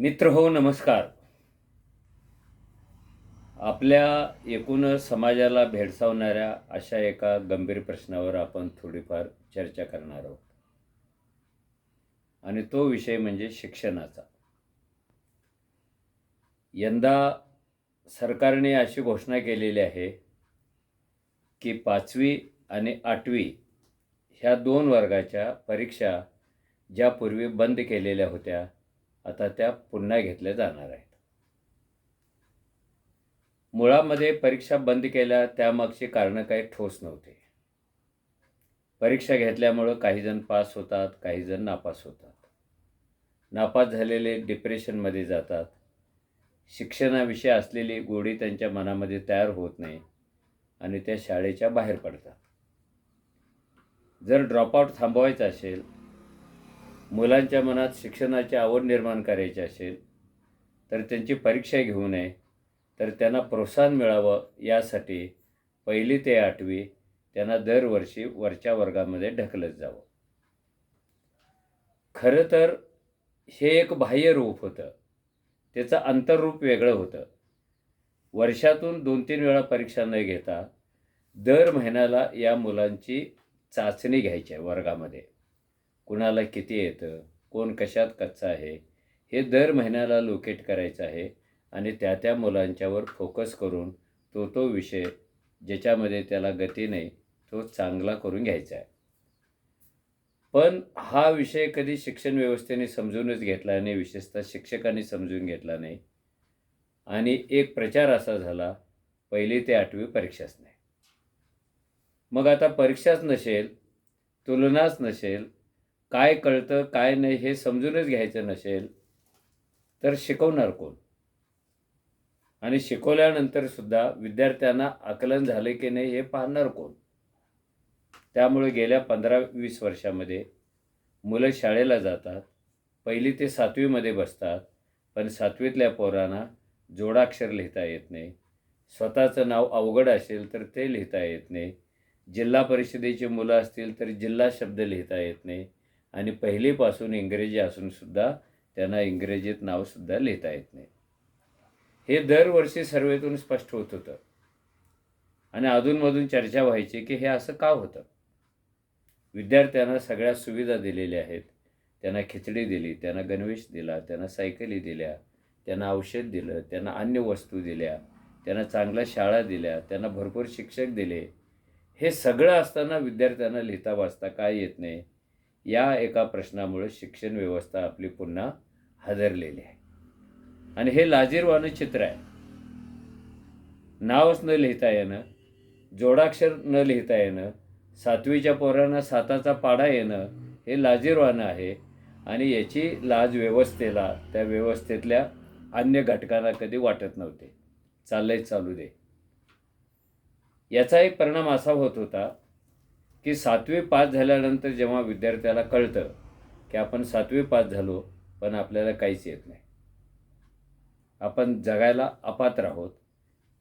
मित्र हो नमस्कार. आपल्या एकूण समाजाला भेडसावणाऱ्या अशा एका गंभीर प्रश्नावर आपण थोडीफार चर्चा करणार आहोत. आणि तो विषय म्हणजे शिक्षणाचा. यंदा सरकारने अशी घोषणा केलेली आहे की पाचवी आणि आठवी ह्या दोन वर्गाच्या परीक्षा ज्या पूर्वी बंद केलेल्या होत्या आता त्या पुन्हा घेतल्या जाणार आहेत. मुळामध्ये परीक्षा बंद केल्या त्यामागची कारणं काही ठोस नव्हते. परीक्षा घेतल्यामुळं काही जण पास होतात काही जण नापास होतात. नापास झालेले डिप्रेशनमध्ये जातात. शिक्षणाविषयी असलेली गोडी त्यांच्या मनामध्ये तयार होत नाही आणि त्या शाळेच्या बाहेर पडतात. जर ड्रॉपआउट थांबवायचा असेल मुलांच्या मनात शिक्षणाची आवड निर्माण करायची असेल तर त्यांची परीक्षा घेऊ नये तर त्यांना प्रोत्साहन मिळावं यासाठी पहिली ते आठवी त्यांना दरवर्षी वरच्या वर्गामध्ये ढकलत जावं. खरं तर हे एक बाह्य रूप होतं. त्याचं अंतररूप वेगळं होतं. वर्षातून दोन तीन वेळा परीक्षा न घेता दर महिन्याला या मुलांची चाचणी घ्यायची आहे वर्गामध्ये. कुणाला किती येतं? कोण कशात कच्चा आहे? हे दर महिन्याला लोकेट करायचं आहे आणि त्या त्या मुलांच्यावर फोकस करून तो तो विषय ज्याच्यामध्ये त्याला गती नाही तो चांगला करून घ्यायचा आहे. पण हा विषय कधी शिक्षण व्यवस्थेने समजूनच घेतला नाही विशेषतः शिक्षकांनी समजून घेतला नाही. आणि एक प्रचार असा झाला पहिली ते आठवी परीक्षाच नाही. मग आता परीक्षाच नसेल तुलनाच नसेल काय कळतं काय नाही हे समजूनच घ्यायचं नसेल तर शिकवणार कोण? आणि शिकवल्यानंतर सुद्धा विद्यार्थ्यांना आकलन झाले की नाही हे पाहणार कोण? त्यामुळे गेल्या पंधरा वीस वर्षामध्ये मुलं शाळेला जातात पहिली ते सातवीमध्ये बसतात पण सातवीतल्या पोरांना जोडाक्षर लिहिता येत नाही स्वतःचं नाव अवघड असेल तर ते लिहिता येत नाही जिल्हा परिषदेची मुलं असतील तर जिल्हा शब्द लिहिता येत नाही आणि पहिलेपासून इंग्रजी असूनसुद्धा त्यांना इंग्रजीत नावसुद्धा लिहिता येत नाही. हे दरवर्षी सर्वेतून स्पष्ट होत होतं. आणि अधूनमधून चर्चा व्हायची की हे असं का होतं? विद्यार्थ्यांना सगळ्या सुविधा दिलेल्या आहेत. त्यांना खिचडी दिली त्यांना गणवेश दिला त्यांना सायकली दिल्या त्यांना औषध दिलं त्यांना अन्य वस्तू दिल्या त्यांना चांगल्या शाळा दिल्या त्यांना भरपूर शिक्षक दिले. हे सगळं असताना विद्यार्थ्यांना लिहिता वाचता काय येत नाही? या एका प्रश्नामुळे शिक्षण व्यवस्था आपली पुन्हा हादरलेली आहे. आणि हे लाजीरवानं चित्र आहे. नावच न लिहिता येणं जोडाक्षर न लिहिता येणं सातवीच्या पोरांना साताचा पाडा येणं हे लाजीरवानं आहे. आणि याची लाज व्यवस्थेला त्या व्यवस्थेतल्या अन्य घटकांना कधी वाटत नव्हते. चाललंय चालू दे. याचा एक परिणाम असा होत होता की सातवी पास झाल्यानंतर जेव्हा विद्यार्थ्याला कळतं की आपण सातवी पास झालो पण आपल्याला काहीच येत नाही. आपण जगायला अपात्र आहोत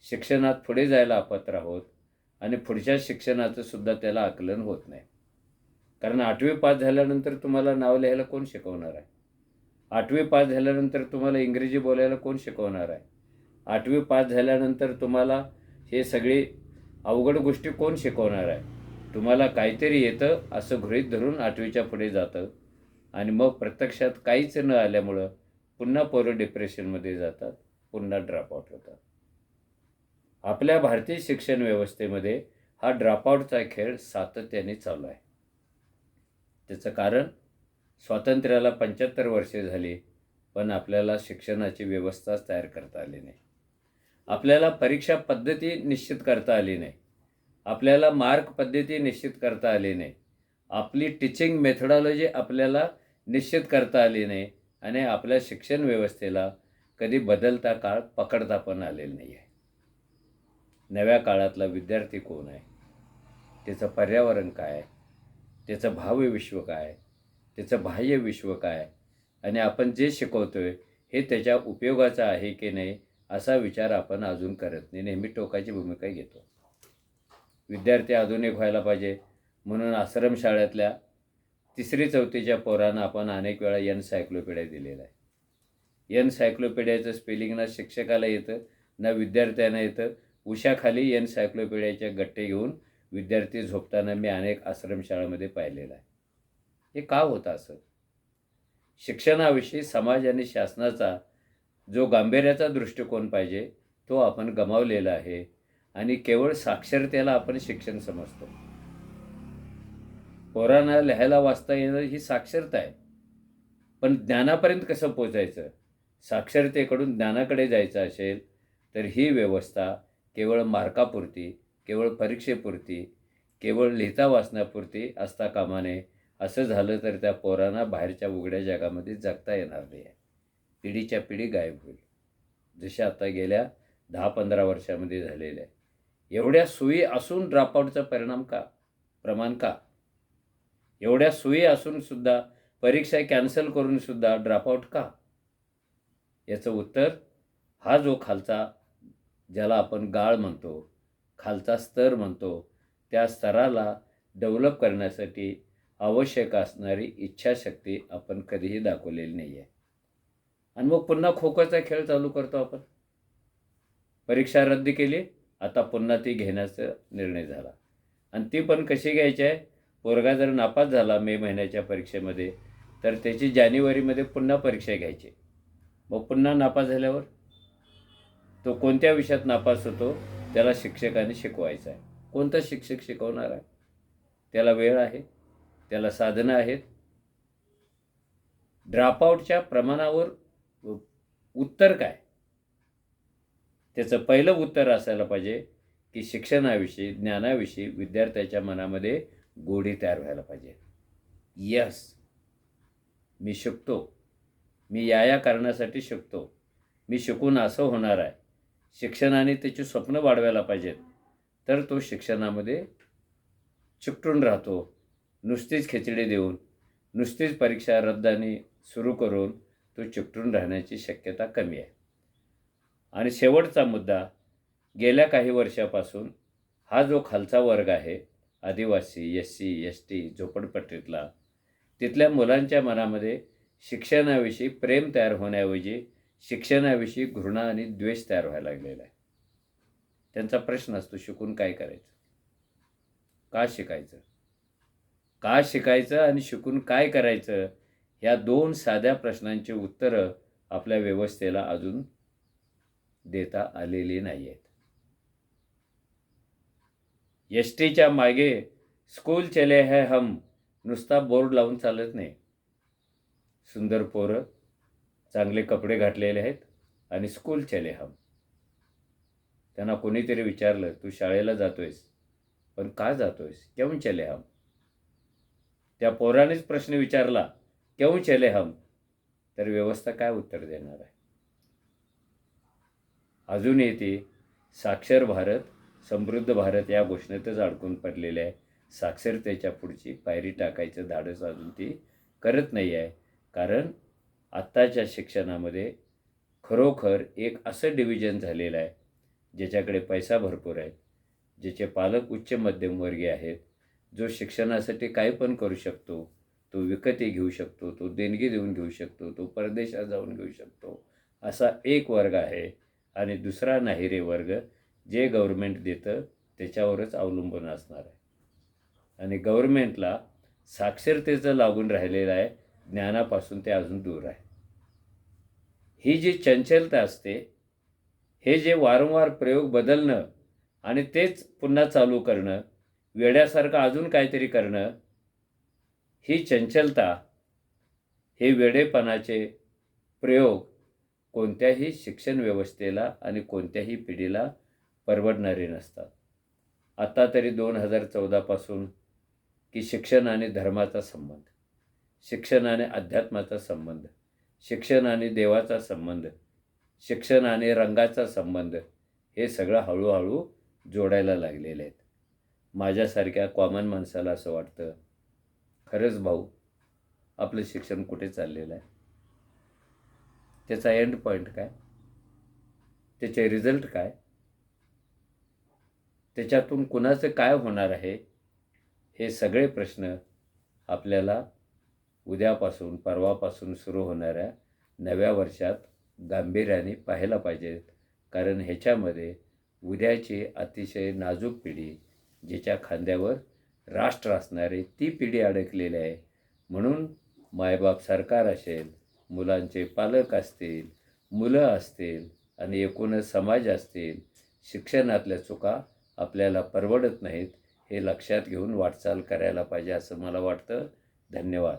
शिक्षणात पुढे जायला अपात्र आहोत आणि पुढच्या शिक्षणाचं सुद्धा त्याला आकलन होत नाही. कारण आठवी पास झाल्यानंतर तुम्हाला नाव लिहायला कोण शिकवणार आहे? आठवी पास झाल्यानंतर तुम्हाला इंग्रजी बोलायला कोण शिकवणार आहे? आठवी पास झाल्यानंतर तुम्हाला हे सगळे अवघड गोष्टी कोण शिकवणार आहे? तुम्हाला काहीतरी येतं असं गृहीत धरून आठवीच्या पुढे जातं. आणि मग प्रत्यक्षात काहीच न आल्यामुळं पुन्हा पोरं डिप्रेशनमध्ये जातात पुन्हा ड्रॉपआउट होतात. आपल्या भारतीय शिक्षण व्यवस्थेमध्ये हा ड्रॉपआउटचा खेळ सातत्याने चालू आहे. त्याचं कारण स्वातंत्र्याला पंच्याहत्तर वर्षे झाली पण आपल्याला शिक्षणाची व्यवस्थाच तयार करता आली नाही. आपल्याला परीक्षा पद्धती निश्चित करता आली नाही. आपल्याला मार्क पद्धती निश्चित करता आली नाही. आपली टीचिंग मेथडॉलॉजी आपल्याला निश्चित करता आली नाही आणि आपल्या शिक्षण व्यवस्थेला कधी बदलता काळ पकडता पण आलेला नाही आहे नव्या काळातला विद्यार्थी कोण आहे? त्याचं पर्यावरण काय आहे? त्याचं भाव्य विश्व काय त्याचं बाह्य विश्व काय आणि आपण जे शिकवतो आहे हे त्याच्या उपयोगाचं आहे की नाही असा विचार आपण अजून करत नाही. नेहमी टोकाची भूमिका घेतो. विद्यार्थी आधुनिक व्हायला पाहिजे. म्हणून आश्रमशाळेतल्या तिसरी चौथीच्या पोरांना आपण अनेक वेळा एनसायक्लोपीडिया दिलेला आहे. एनसायक्लोपीडियाचं स्पेलिंग ना शिक्षकाला येतं ना विद्यार्थ्यांना येतं. उशाखाली एनसायक्लोपीडियाचे गट्टे घेऊन विद्यार्थी झोपताना मी अनेक आश्रमशाळामध्ये पाहिलेलं आहे. हे का होतं असं? शिक्षणाविषयी समाज आणि शासनाचा जो गांभीर्याचा दृष्टिकोन पाहिजे तो आपण गमावलेला आहे. आणि केवळ साक्षरतेला आपण शिक्षण समजतो. पोरांना लिहायला वाचता येणं ही साक्षरता आहे. पण ज्ञानापर्यंत कसं पोचायचं साक्षरतेकडून ज्ञानाकडे जायचं असेल तर ही व्यवस्था केवळ मार्कापुरती केवळ परीक्षेपुरती केवळ लिहिता वाचण्यापुरती असता कामा नये. असं झालं तर त्या पोरांना बाहेरच्या उघड्या जगामध्ये जगता येणार नाही. आहे पिढीच्या पिढी गायब होईल. जशा आता गेल्या दहा पंधरा वर्षामध्ये झालेले आहे एवढ्या सोयी असून ड्रॉपआउटचा परिणाम का? प्रमाण का? एवढ्या सोयी असूनसुद्धा परीक्षा कॅन्सल करूनसुद्धा ड्रॉपआउट का? याचं उत्तर हा जो खालचा ज्याला आपण गाळ म्हणतो खालचा स्तर म्हणतो त्या स्तराला डेव्हलप करण्यासाठी आवश्यक असणारी इच्छाशक्ती आपण कधीही दाखवलेली नाही आहे आणि मग पुन्हा खो खोचा खेळ चालू करतो आपण. परीक्षा रद्द केली आता पुन्हा ती घेण्याचा निर्णय झाला. आणि ती पण कशी घ्यायची आहे? पोरगा जर नापास झाला मे महिन्याच्या परीक्षेमध्ये तर त्याची जानेवारीमध्ये पुन्हा परीक्षा घ्यायची. मग पुन्हा नापास झाल्यावर? तो कोणत्या विषयात नापास होतो? त्याला शिक्षकाने शिकवायचा आहे. कोणता शिक्षक शिकवणार आहे? त्याला वेळ आहे? त्याला साधनं आहेत? ड्रॉपआउटच्या प्रमाणावर उत्तर काय? त्याचं पहिलं उत्तर असायला पाहिजे की शिक्षणाविषयी ज्ञानाविषयी विद्यार्थ्याच्या मनामध्ये गोडी तयार व्हायला पाहिजे. यस मी शिकतो. मी या या कारणासाठी शिकतो. मी शिकून असं होणार आहे. शिक्षणाने त्याची स्वप्न वाढवायला पाहिजेत. तर तो शिक्षणामध्ये चिकटून राहतो. नुसतीच खिचडी देऊन नुसतीच परीक्षा रद्दानी सुरू करून तो चिकटून राहण्याची शक्यता कमी आहे. आणि शेवटचा मुद्दा गेल्या काही वर्षापासून हा जो खालचा वर्ग आहे आदिवासी एस सी एस टी झोपडपट्टीतला तिथल्या मुलांच्या मनामध्ये शिक्षणाविषयी प्रेम तयार होण्याऐवजी शिक्षणाविषयी घृणा आणि द्वेष तयार व्हायला लागलेला आहे. त्यांचा प्रश्न असतो शिकून काय करायचं? का शिकायचं? का शिकायचं आणि शिकून काय करायचं? ह्या दोन साध्या प्रश्नांची उत्तरं आपल्या व्यवस्थेला अजून देता आलेली नाही आहेत एस टीच्या मागे स्कूल चले है हम. नुसता बोर्ड लावून चालत नाही. सुंदर पोरं चांगले कपडे घातलेले आहेत आणि स्कूल चले हम. त्यांना कोणीतरी विचारलं तू शाळेला जातोयस पण का जातोयस? केव्हा चले हम? त्या पोरानेच प्रश्न विचारला केव्हा चले हम? तर व्यवस्था काय उत्तर देणार आहे? अजूनही ते साक्षर भारत समृद्ध भारत या घोषणेतच अडकून पडलेले आहे. साक्षरतेच्या पुढची पायरी टाकायचं धाडस अजून ती करत नाही आहे. कारण आत्ताच्या शिक्षणामध्ये खरोखर एक असं डिव्हिजन झालेलं आहे ज्याच्याकडे पैसा भरपूर आहे ज्याचे पालक उच्च मध्यमवर्गीय आहेत जो शिक्षणासाठी काय पण करू शकतो तो विकती घेऊ शकतो तो देणगी देऊन घेऊ शकतो तो परदेशात जाऊन घेऊ शकतो असा एक वर्ग आहे. आणि दुसरा नाहिरे वर्ग जे गव्हर्मेंट देतं त्याच्यावरच अवलंबून असणार आहे. आणि गव्हर्मेंटला साक्षरतेचं लागून राहिलेलं आहे ज्ञानापासून ते अजून दूर आहे. ही जी चंचलता असते हे जे वारंवार प्रयोग बदलणं आणि तेच पुन्हा चालू करणं वेड्यासारखं अजून काहीतरी करणं ही चंचलता हे वेडेपणाचे प्रयोग कोणत्याही शिक्षण व्यवस्थेला आणि कोणत्याही पिढीला परवडणारे नसतात. आता तरी दोन हजार चौदापासून की शिक्षण आणि धर्माचा संबंध शिक्षण आणि अध्यात्माचा संबंध शिक्षण आणि देवाचा संबंध शिक्षण आणि रंगाचा संबंध हे सगळं हळूहळू जोडायला लागलेले आहेत. माझ्यासारख्या कॉमन माणसाला असं वाटतं खरंच भाऊ आपलं शिक्षण कुठे चाललेलं आहे? त्याचा एंड पॉईंट काय? त्याचे रिझल्ट काय? त्याच्यातून कुणाचं काय होणार आहे? हे सगळे प्रश्न आपल्याला उद्यापासून परवापासून सुरू होणाऱ्या नव्या वर्षात गांभीर्याने पाहायला पाहिजेत कारण ह्याच्यामध्ये उद्याची अतिशय नाजूक पिढी जिच्या खांद्यावर राष्ट्र असणारी ती पिढी अडकलेली आहे. म्हणून मायबाप सरकार असेल मुलांचे पालक असतील मुलं असतील आणि एकूणच समाज असतील शिक्षणातल्या चुका आपल्याला परवडत नाहीत हे लक्षात घेऊन वाटचाल करायला पाहिजे असं मला वाटतं. धन्यवाद.